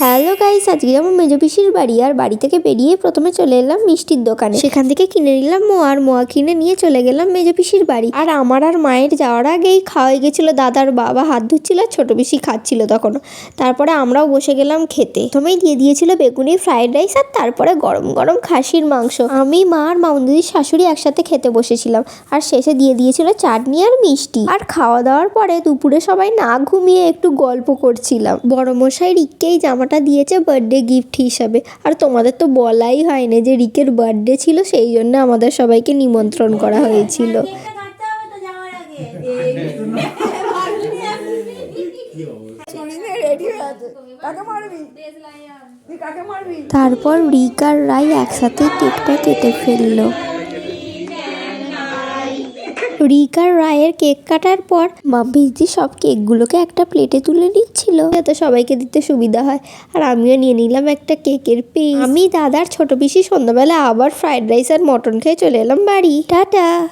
Hello guys, আজকে আমার মেজো পিসির বাড়ি আর বাড়ি থেকে বেরিয়ে প্রথমে চলে এলাম মিষ্টির দোকানে। সেখান থেকে কিনে নিলাম মোয়া আর মোয়া কিনে নিয়ে চলে গেলাম মেজো পিসির বাড়ি। আর আমার আর মায়ের যাওয়ার আগেই খাওয়া হয়ে গেছিল দাদার বাবা, হাত ধুচ্ছিল আর ছোট পিসি খাচ্ছিল তখন তারপরে আমরাও বসে গেলাম খেতে। প্রথমেই দিয়ে দিয়েছিল বেগুনি ফ্রাইড রাইস আর তারপরে গরম গরম খাসির মাংস। আমি, মা আর মামুদিদির শাশুড়ি একসাথে খেতে বসেছিলাম। আর শেষে দিয়ে দিয়েছিল চাটনি আর মিষ্টি। আর খাওয়া দাওয়ার পরে দুপুরে সবাই না ঘুমিয়ে একটু গল্প করছিলাম। বড় মশাই রিককেই জামাটা দিয়েছে বার্থডে গিফট হিসাবে। আর তোমাদের তো বলাই হয়নি যে রিকের বার্থডে ছিল, সেই জন্য আমাদের সবাইকে নিমন্ত্রণ করা হয়েছিল। তারপর রিক আর একসাথে কেকটা কেটে ফেলল। রিক আর রায়ের কেক কাটার পর মাম্পিসদি সব কেকগুলোকে একটা প্লেটে তুলে নিচ্ছিল। যাতে সবাইকে দিতে সুবিধা হয়। আর আমিও নিয়ে নিলাম একটা কেকের পে আমি দাদার ছোট পিসি সন্ধ্যাবেলা আবার ফ্রাইড রাইস আর মটন খেয়ে চলে এলাম বাড়ি। টাটা!